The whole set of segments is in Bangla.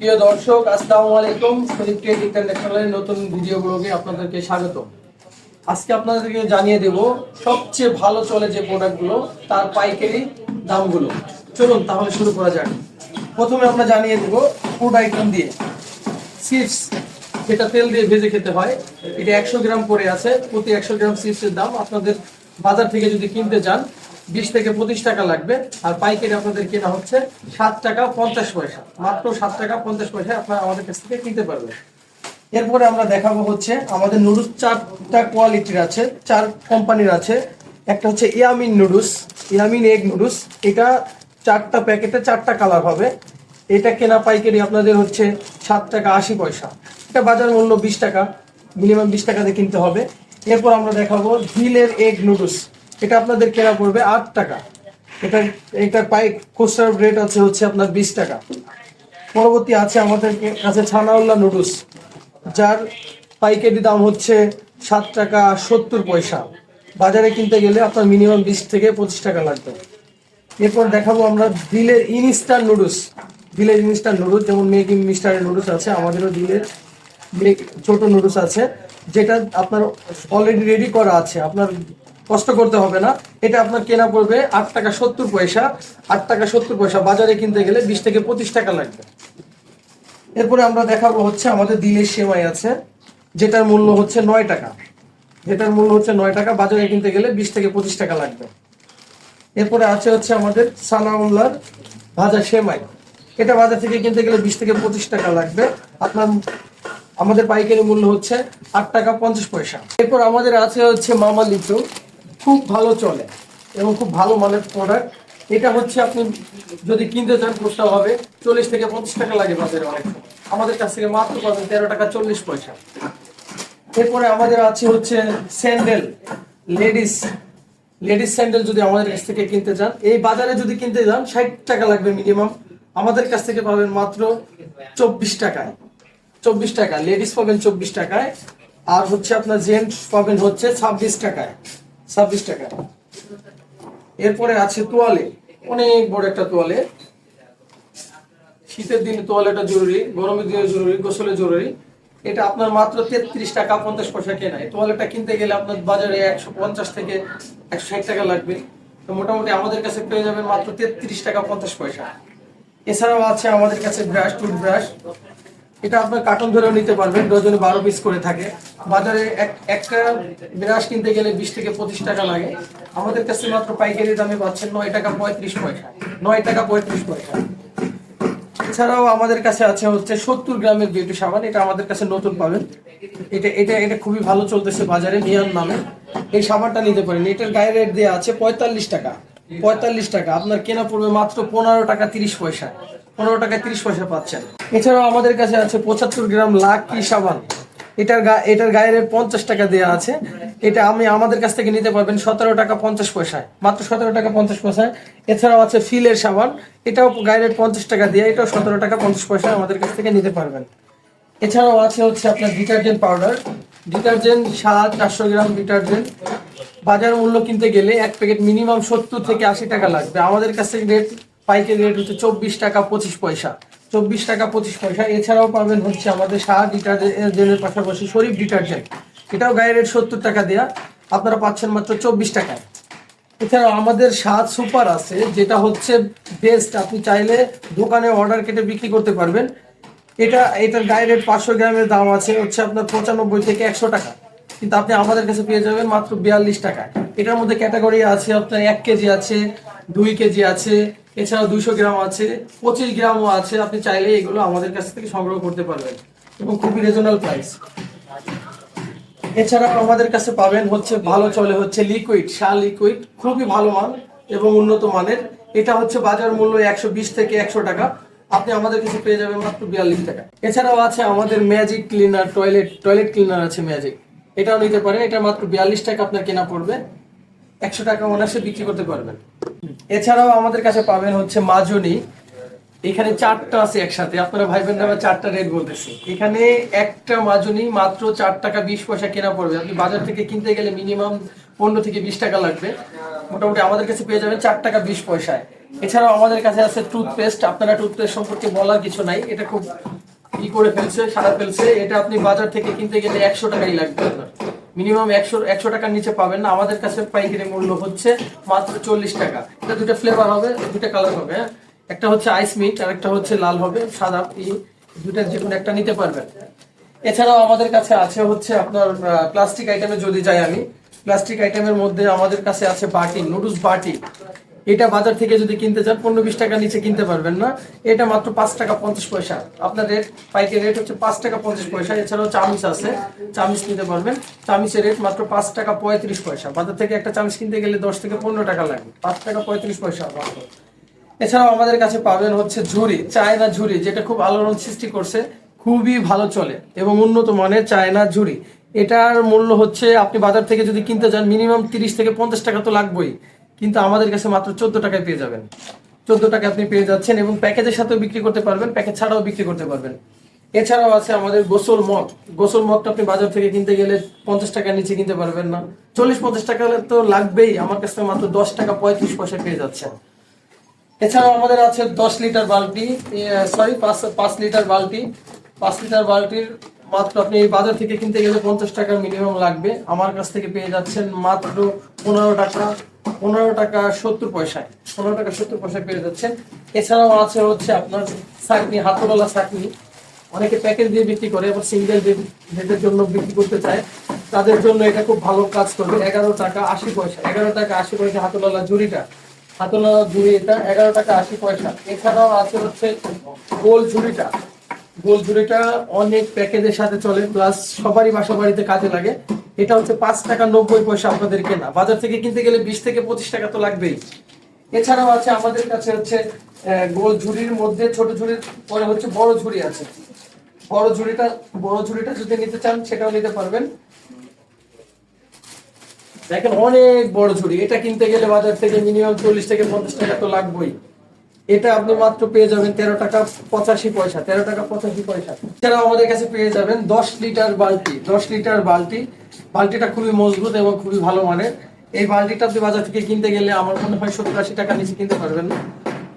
প্রিয় দর্শক, আসসালামু আলাইকুম। শরীফ ট্রেড ইন্টারন্যাশনালের নতুন ভিডিও আপনাদেরকে স্বাগত আজকে আপনাদেরকে জানিয়ে দেব, সবচেয়ে ভালো চলে যে প্রোডাক্টগুলো তার পাইকারি দামগুলো। চলুন তাহলে শুরু করা যাক। প্রথমে আমরা জানিয়ে দেব ফুড আইটেম দিয়ে। চিপস যেটা তেল দিয়ে ভেজে খেতে হয়, এটা একশো গ্রাম করে আছে। প্রতি একশো গ্রাম চিপসের দাম। আপনাদের বাজার থেকে যদি কিনতে চান বিশ থেকে পঁচিশ টাকা লাগবে। আর পাইকারি আপনাদের কেনা হচ্ছে সাত টাকা পঞ্চাশ পয়সা। মাত্র সাত টাকা পঞ্চাশ পয়সা আপনারা আমাদের কাছ থেকে কিনতে পারবেন। এরপরে আমরা দেখাবো হচ্ছে আমাদের নুডলস চারটা কোয়ালিটির আছে, চার কোম্পানির আছে। একটা হচ্ছে ইয়ামিন নুডলস, ইয়ামিন এগ নুডলস। এটা চারটা প্যাকেটে চারটা কালার হবে। এটা কেনা পাইকারি আপনাদের হচ্ছে সাত টাকা আশি পয়সা। এটা বাজার মূল্য বিশ টাকা, মিনিমাম বিশ টাকাতে কিনতে হবে। এরপর আমরা দেখাবো ঝিলের এগ নুডলস। এটা আপনাদের কেনা পড়বে আট টাকা। এটা এটার পাই, খুচরা রেট আছে হচ্ছে আপনার বিশ টাকা। পরবর্তী আছে আমাদের কাছে ছানাউল্লাহ নুডলস যার পাইকারি দাম হচ্ছে সাত টাকা সত্তর পয়সা। বাজারে কিনতে গেলে আপনার মিনিমাম বিশ থেকে পঁচিশ টাকা লাগবে। এরপর দেখাবো আমরা দিলের ইনস্টার নুডলস দিলের ইনস্টার নুডলস যেমন মেক ইন মিস্টারের নুডলস আছে, আমাদেরও দিলের মেক ছোট নুডলস আছে, যেটা আপনার অলরেডি রেডি করা আছে। আপনার কষ্ট করতে হবে না। এটা আপনার কেনা পড়বে আট টাকা সত্তর পয়সা। আট টাকা সত্তর পয়সা বাজারে কিনতে গেলে বিশ থেকে পঁচিশ টাকা লাগবে। এরপরে আমরা দেখাবো হচ্ছে আমাদের দিলের সেমাই আছে, যেটার মূল্য হচ্ছে নয় টাকা। যেটার মূল্য হচ্ছে নয় টাকা, বাজারে কিনতে গেলে বিশ থেকে পঁচিশ টাকা লাগবে। এরপরে আছে হচ্ছে আমাদের সানাউল্লার ভাজা সেমাই। এটা বাজার থেকে কিনতে গেলে বিশ থেকে পঁচিশ টাকা লাগবে। আপনার আমাদের পাইকারি মূল্য হচ্ছে আট টাকা পঞ্চাশ পয়সা। এরপর আমাদের আছে হচ্ছে মামা লিচু। খুব ভালো চলে এবং খুব ভালো মানের প্রোডাক্ট এটা হচ্ছে আপনি যদি কিনতে চান খুচরা হবে, চল্লিশ থেকে পঞ্চাশ টাকা লাগে বাজারে অনেক আমাদের কাছ থেকে মাত্র পাবেন তেরো টাকা চল্লিশ পয়সা। এরপরে আমাদের আছে হচ্ছে স্যান্ডেল, লেডিস লেডিস স্যান্ডেল যদি আমাদের কাছ থেকে কিনতে চান। এই বাজারে যদি কিনতে যান, ষাট টাকা লাগবে মিনিমাম আমাদের কাছ থেকে পাবেন মাত্র চব্বিশ টাকায়। চব্বিশ টাকা লেডিস পাবেন চব্বিশ টাকায়। আর হচ্ছে আপনার জেন্টস পাবেন হচ্ছে ছাব্বিশ টাকায়। ছাব্বিশ টাকা। এরপরে আছে তোয়ালে, অনেক বড় একটা তোয়ালে। শীতের দিনে তোয়ালেটা জরুরি, গরমের দিনে জরুরি, গোসলে জরুরি। এটা আপনার মাত্র তেত্রিশ টাকা পঞ্চাশ পয়সা কেনা। এই তোয়ালেটা কিনতে গেলে আপনার বাজারে একশো পঞ্চাশ থেকে একশো ষাট টাকা লাগবে। তো মোটামুটি আমাদের কাছে পেয়ে যাবেন মাত্র তেত্রিশ টাকা পঞ্চাশ পয়সা। এছাড়াও আছে আমাদের কাছে ব্রাশ, টুথব্রাশ। এটা আপনার কার্টন ধরেও নিতে পারবেন, ডজনে বারো পিস করে থাকে। বাজারে এক একটা ব্রাশ কিনতে গেলে বিশ থেকে পঁচিশ টাকা লাগে। আমাদের কাছে মাত্র পাইকারি দামে পাচ্ছেন নয় টাকা পঁয়ত্রিশ পয়সা, নয় টাকা পঁয়ত্রিশ পয়সা। এছাড়াও আমাদের কাছে আছে হচ্ছে সত্তর গ্রামের বিউটি সাবান, এটা আমাদের কাছে নতুন পাবেন। এটা এটা এটা খুবই ভালো চলতেছে বাজারে মিয়ান নামে। এই সাবানটা নিতে পারেন, এটার গায়ে রেট দেওয়া আছে পঁয়তাল্লিশ টাকা পঁয়তাল্লিশ টাকা। আপনার কেনা পড়বে মাত্র পনেরো টাকা তিরিশ পয়সা। পনেরো টাকা তিরিশ পয়সা পাচ্ছেন। এছাড়াও আমাদের কাছে আছে পঁচাত্তর গ্রাম লাকি সাবান। এটার এটার গায়ে পঞ্চাশ টাকা দেওয়া আছে। এটা আমি আমাদের কাছ থেকে নিতে পারবেন সতেরো টাকা পঞ্চাশ পয়সায়। মাত্র সতেরো টাকা পঞ্চাশ পয়সায়। এছাড়াও আছে ফিলের সাবান। এটাও গায়ে পঞ্চাশ টাকা দিয়ে। এটাও সতেরো টাকা পঞ্চাশ পয়সায় আমাদের কাছ থেকে নিতে পারবেন। এছাড়াও আছে হচ্ছে আপনার ডিটারজেন্ট পাউডার। ডিটারজেন্ট সাত, চারশো গ্রাম ডিটারজেন্ট। বাজার মূল্য কিনতে গেলে এক প্যাকেট মিনিমাম সত্তর থেকে আশি টাকা লাগবে। আমাদের কাছ থেকে রেট পাইকারি রেট হচ্ছে চব্বিশ টাকা পঁচিশ পয়সা। চব্বিশ টাকা পঁচিশ পয়সা। এছাড়াও পাবেন হচ্ছে আমাদের সাহা ডিটারজেন্টের পাশাপাশি শরীফ ডিটারজেন্ট এটাও গায়ে রেট সত্তর টাকা দেওয়া আপনারা পাচ্ছেন মাত্র চব্বিশ টাকায়। এছাড়াও আমাদের স্বাদ সুপার আছে, যেটা হচ্ছে বেস্ট আপনি চাইলে দোকানে অর্ডার কেটে বিক্রি করতে পারবেন। এটা, এটার গায়ে রেট পাঁচশো গ্রামের দাম আছে, হচ্ছে আপনার পঁচানব্বই থেকে একশো টাকা। কিন্তু আপনি আমাদের কাছে পেয়ে যাবেন মাত্র বিয়াল্লিশ টাকায়। এটার মধ্যে ক্যাটাগরি আছে আপনার এক কেজি আছে, দুই কেজি আছে এছাড়াও দুইশো গ্রাম আছে, পঁচিশ গ্রামও আছে। আপনি চাইলে এগুলো আমাদের কাছ থেকে সংগ্রহ করতে পারবেন এবং খুবই রিজনেবল প্রাইস এছাড়া আমাদের কাছে পাবেন হচ্ছে, ভালো চলে হচ্ছে লিকুইড শাল লিকুইড খুবই ভালো মান এবং উন্নত মানের। এটা হচ্ছে বাজার মূল্য একশো বিশ থেকে একশো টাকা। আপনি আমাদের কাছে পেয়ে যাবেন মাত্র বিয়াল্লিশ টাকা। এছাড়াও আছে আমাদের magic cleaner toilet toilet cleaner আছে ম্যাজিক এটাও নিতে পারেন। এটা মাত্র বিয়াল্লিশ টাকা আপনার কেনা পড়বে। একশো টাকা অনার্সে বিক্রি করতে পারবেন। এছাড়াও আমাদের কাছে পাবেন হচ্ছে মাজনি। এখানে চারটা আছে একসাথে। আপনারা ভাই বোনরা চারটা রেট বলতেছি। এখানে একটা মাজনি মাত্র চার টাকা বিশ পয়সা কেনা পড়বে। আপনি বাজার থেকে কিনতে গেলে মিনিমাম পনেরো থেকে বিশ টাকা লাগবে। মোটামুটি আমাদের কাছে পেয়ে যাবেন চার টাকা বিশ পয়সায়। এছাড়াও আমাদের কাছে আছে টুথপেস্ট আপনারা টুথপেস্ট সম্পর্কে বলার কিছু নাই। এটা খুব ই করে ফেলছে, সারা ফেলছে। এটা আপনি বাজার থেকে কিনতে গেলে একশো টাকাই লাগবে আপনার। মিনিমাম একশো একশো টাকার নিচে পাবেন না। আমাদের কাছে পাইকারি মূল্য হচ্ছে মাত্র চল্লিশ টাকা। এটা দুটো ফ্লেভার হবে, দুটো কালার হবে হ্যাঁ? একটা হচ্ছে আইস মিট আর একটা হচ্ছে লাল হবে, সাদা দুটা যে কোনো একটা নিতে পারবেন। এছাড়াও আমাদের কাছে আছে হচ্ছে আপনার প্লাস্টিক আইটেমে যদি যাই আমি প্লাস্টিক আইটেমের মধ্যে আমাদের কাছে আছে বাটি নুডলস বাটি। এটা বাজার থেকে যদি কিনতে চান, পনেরো বিশ টাকা নিচে কিনতে পারবেন না। এটা মাত্র পাঁচ টাকা পঞ্চাশ পয়সা। আপনার রেট পাইকারি রেট হচ্ছে পাঁচ টাকা পঞ্চাশ পয়সা। এছাড়াও চামিচ আছে, চামিচ নিতে পারবেন। চামিচের রেট মাত্র পাঁচ টাকা পঁয়ত্রিশ পয়সা। বাজার থেকে একটা চামিচ কিনতে গেলে দশ থেকে পনেরো টাকা লাগবে। পাঁচ টাকা পঁয়ত্রিশ পয়সা এছাড়াও আমাদের কাছে পাবেন হচ্ছে ঝুড়ি চায়না ঝুড়ি যেটা খুব আলোড়ন সৃষ্টি করছে। খুবই ভালো চলে এবং উন্নত মানের চায়না ঝুড়ি এটার মূল্য হচ্ছে, আপনি বাজার থেকে যদি কিনতে যান মিনিমাম তিরিশ থেকে পঞ্চাশ টাকা তো লাগবেই। কিন্তু আমাদের কাছে মাত্র চোদ্দ টাকায় পেয়ে যাবেন। চোদ্দ টাকা আপনি পেয়ে যাচ্ছেন এবং প্যাকেজের সাথেও বিক্রি করতে পারবেন, প্যাকেজ ছাড়াও বিক্রি করতে পারবেন। এছাড়াও আছে আমাদের গোসল মগ। গোসল মগটা আপনি বাজার থেকে কিনতে গেলে পঞ্চাশ টাকার নিচে কিনতে পারবেন না। চল্লিশ, পঞ্চাশ টাকা তো লাগবেই। আমার কাছে মাত্র দশ টাকা পঁয়ত্রিশ পয়সা পেয়ে যাচ্ছেন। এছাড়াও আমাদের আছে দশ লিটার বালতি সরি পাঁচ পাঁচ লিটার বালতি। পাঁচ লিটার বালতির মাত্র আপনি বাজার থেকে কিনতে গেলে পঞ্চাশ টাকা মিনিমাম লাগবে। আমার কাছ থেকে পেয়ে যাচ্ছেন মাত্র পনেরো টাকা। পনেরো টাকা সত্তর পয়সায়, পনেরো টাকা সত্তর পয়সায় পেয়ে যাচ্ছেন এছাড়াও আছে হচ্ছে আপনার চাকনি হাতওয়ালা চাকনি। অনেকে প্যাকেজ দিয়ে বিক্রি করে, আবার সিঙ্গেল বেডের জন্য বিক্রি করতে চায়। তাদের জন্য এটা খুব ভালো কাজ করবে। এগারো টাকা আশি পয়সা, এগারো টাকা আশি পয়সা হাতওয়ালা ঝুড়িটা। হাতলা ঝুড়ি এটা এগারো টাকা আশি পয়সা। এছাড়াও আছে হচ্ছে গোল ঝুড়িটা। গোল ঝুড়িটা অনেক প্যাকেজের সাথে চলে প্লাস সবারই বাসা বাড়িতে কাজে লাগে। এটা হচ্ছে পাঁচ টাকা নব্বই পয়সা আপনাদের কেনা। বাজার থেকে কিনতে গেলে বিশ থেকে পঁচিশ টাকা তো লাগবেই। এছাড়াও আছে আমাদের কাছে হচ্ছে গোল ঝুড়ির মধ্যে ছোট ঝুড়ির পরে হচ্ছে বড় ঝুড়ি আছে। বড় ঝুড়িটা বড় ঝুড়িটা যদি নিতে চান, সেটাও নিতে পারবেন। দেখেন অনেক বড় ঝুড়ি এটা কিনতে গেলে বাজার থেকে মিনিমাম চল্লিশ থেকে পঞ্চাশ টাকা তো লাগবেই। এটা আপনি মাত্র পেয়ে যাবেন তেরো টাকা পঁচাশি পয়সা, তেরো টাকা পঁচাশি পয়সা। এছাড়াও আমাদের কাছে পেয়ে যাবেন দশ লিটার বালতি, দশ লিটার বালতি। বালতিটা খুবই মজবুত এবং খুবই ভালো মানের। এই বালতিটা আপনি বাজার থেকে কিনতে গেলে আমার মনে হয় সত্তর আশি টাকা নিচে কিনতে পারবেন না।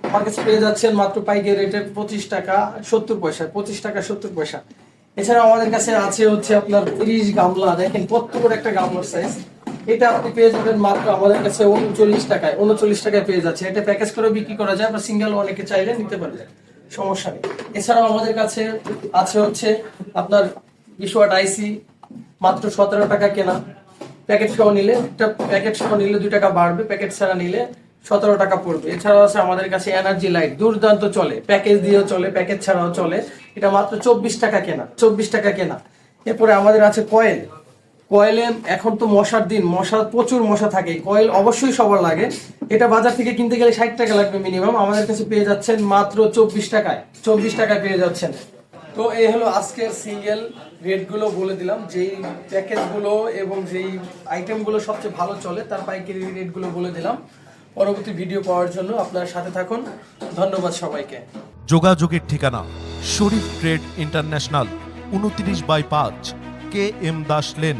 আমার কাছে পেয়ে যাচ্ছেন মাত্র পাইকারি রেটে পঁচিশ টাকা সত্তর পয়সা, পঁচিশ টাকা সত্তর পয়সা। এছাড়া আমাদের কাছে আছে হচ্ছে আপনার তিরিশ গামলা, দেখেন বড় একটা গামলার সাইজ এটা আপনি পেয়ে যাবেন মাত্র আমাদের কাছে উনচল্লিশ টাকায় উনচল্লিশ টাকায় পেয়ে যাচ্ছে। এটা প্যাকেজ করে বিক্রি করা যায় বা সিঙ্গেল অনেকে চাইলে নিতে পারবে সমস্যা নেই। এছাড়াও আমাদের কাছে আছে হচ্ছে আপনার বিশওয়াট আইসি মাত্র সতেরো টাকা কেনা। প্যাকেট সহ নিলে, একটা প্যাকেট সহ নিলে দুই টাকা বাড়বে প্যাকেট ছাড়া নিলে সতেরো টাকা পড়বে। এছাড়াও আছে আমাদের কাছে এনার্জি লাইট দুর্দান্ত চলে। প্যাকেজ দিয়েও চলে প্যাকেজ ছাড়াও চলে। এটা মাত্র চব্বিশ টাকা কেনা, চব্বিশ টাকা কেনা। এরপরে আমাদের আছে কয়েল কয়েলে এখন তো মশার দিন মশা প্রচুর মশা থাকে। কয়েল অবশ্যই সবার লাগে। এটা বাজার থেকে কিনতে গেলে ষাট টাকা লাগবে মিনিমাম আমাদের কাছে পেয়ে যাচ্ছেন মাত্র চব্বিশ টাকায়। চব্বিশ টাকায় পেয়ে যাচ্ছেন। তো এই হলো আজকের সিঙ্গেল রেটগুলো বলে দিলাম। যেই প্যাকেজগুলো এবং যেই আইটেমগুলো সবচেয়ে ভালো চলে, তার পাইকারি রেটগুলো বলে দিলাম। পরবর্তী ভিডিও পাওয়ার জন্য আপনার সাথে থাকুন। ধন্যবাদ সবাইকে। যোগাযোগের ঠিকানা, শরীফ ট্রেড ইন্টারন্যাশনাল, উনত্রিশ বাই পাঁচ, K M Das lane.